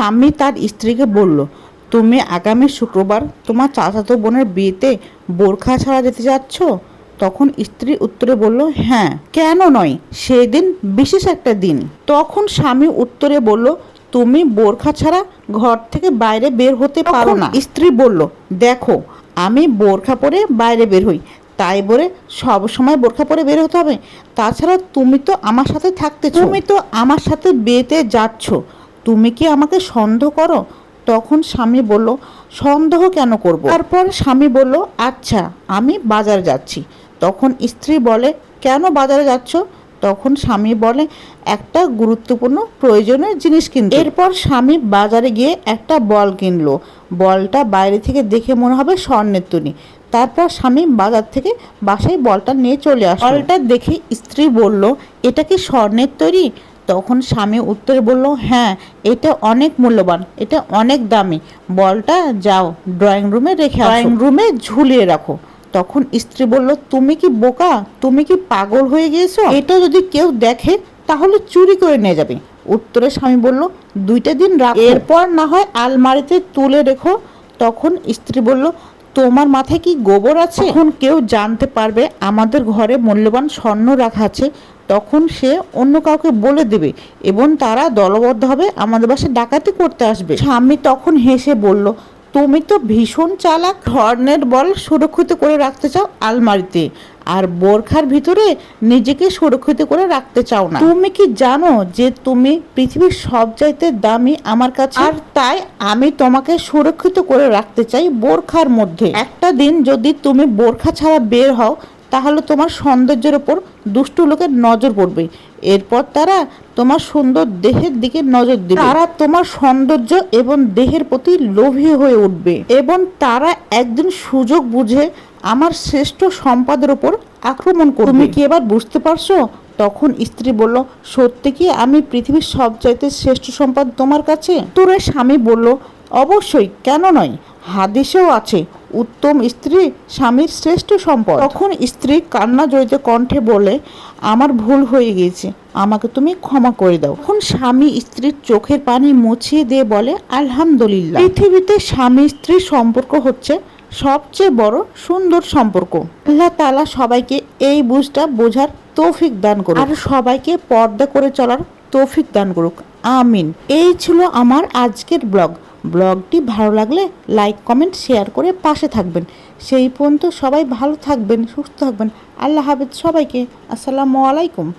স্বামী তার স্ত্রীকে বলল তুমি আগামী শুক্রবার তোমার চাচাতো বোনের বিয়েতে বোরখা ছাড়া যেতে যাচ্ছ? তখন স্ত্রী উত্তরে বলল হ্যাঁ কেন নয় সেই দিন বিশেষ একটা দিন। তখন স্বামী উত্তরে বলল তুমি বোরখা ছাড়া ঘর থেকে বাইরে বের হতে পারো না। স্ত্রী বলল দেখো আমি বোরখা পরে বাইরে বের হই তাই বলে সব সময় বোরখা পরে বের হতে হবে। তাছাড়া তুমি তো আমার সাথে থাকতে তুমি তো আমার সাথে বিয়েতে যাচ্ছ। তুমি কি আমাকে সন্দেহ করো? তখন স্বামী বলল, সন্দেহ কেন করব? তারপর স্বামী বলল আচ্ছা আমি বাজার যাচ্ছি। তখন স্ত্রী বলে, কেন বাজারে যাচ্ছ? তখন স্বামী বলে, একটা গুরুত্বপূর্ণ প্রয়োজনীয় জিনিস কিনতে। এরপর স্বামী বাজারে গিয়ে একটা বল কিনলো। বলটা বাইরে থেকে দেখে মনে হবে স্বর্ণের তৈরি তারপর স্বামী বাজার থেকে বাসায় বলটা নিয়ে চলে আসে বলটা দেখে স্ত্রী বলল, এটা কি স্বর্ণের তৈরি? তখন স্বামী উত্তরে বলল হ্যাঁ এটা অনেক মূল্যবান এটা অনেক দামি। বলটা যাও ড্রয়িং রুমে রেখে ড্রয়িং রুমে ঝুলিয়ে রাখো। তখন স্ত্রী বলল তুমি কি বোকা? তুমি কি পাগল হয়ে গিয়েছো? এটা যদি কেউ দেখে তাহলে চুরি করে নিয়ে যাবে। উত্তরে স্বামী বলল দুইটা দিন রাখো। এরপর না হয় আলমারিতে তুলে রেখো। তখন স্ত্রী বলল তোমার মাথায় কি গোবর আছে? এখন কেউ জানতে পারবে আমাদের ঘরে মূল্যবান স্বর্ণ রাখা আছে। তখন সে অন্য কাউকে বলে দেবে এবং তারা দলবদ্ধ হবে আমাদের বাসায় ডাকাতি করতে আসবে। স্বামী তখন হেসে বলল তুমি তো ভীষণ চালাক। হর্নের বল সুরক্ষিত করে রাখতে চাও আলমারিতে। আর বোরখার ভিতরে নিজেকে সুরক্ষিত করে রাখতে চাও না। তুমি কি জানো যে তুমি পৃথিবীর সব চাইতে দামি আমার কাছে? আর তাই আমি তোমাকে সুরক্ষিত করে রাখতে চাই বোরখার মধ্যে। একটা দিন যদি তুমি বোরখা ছাড়া বের হও তাহলে তোমার সৌন্দর্যের ওপর দুষ্টু লোকের নজর পড়বে। এরপর তারা তোমার সুন্দর দেহের দিকে নজর দেবে। তারা তোমার সৌন্দর্য এবং দেহের প্রতি লোভী হয়ে উঠবে এবং তারা একদিন সুযোগ বুঝে আমার শ্রেষ্ঠ সম্পদের ওপর আক্রমণ করবে। তুমি কি এবার বুঝতে পারছ? তখন স্ত্রী বলল সত্যি কি আমি পৃথিবীর সবচাইতে শ্রেষ্ঠ সম্পদ তোমার কাছে? তোরে স্বামী বলল অবশ্যই কেন নয়? হাদিসেও আছে উত্তম স্ত্রী, স্বামীর শ্রেষ্ঠ সম্পদ। তখন স্ত্রী কান্না জড়িত কণ্ঠে বলে, আমার ভুল হয়ে গিয়েছে, আমাকে তুমি ক্ষমা করে দাও। তখন স্বামী স্ত্রীর চোখের পানি মুছিয়ে দিয়ে বলে, আলহামদুলিল্লাহ। পৃথিবীতে স্বামী স্ত্রীর সম্পর্ক হচ্ছে সবচেয়ে বড় সুন্দর সম্পর্ক। আল্লাহ তালা সবাইকে এই বুঝটা বোঝার তৌফিক দান করুক আর সবাইকে পর্দা করে চলার তৌফিক দান করুক। আমিন। এই ছিল আমার আজকের ব্লগ। ব্লগটি ভালো লাগলে লাইক, কমেন্ট, শেয়ার করে পাশে থাকবেন। সেই পর্যন্ত সবাই ভালো থাকবেন, সুস্থ থাকবেন। আল্লাহ হাফেজ সবাইকে। আসসালামু আলাইকুম।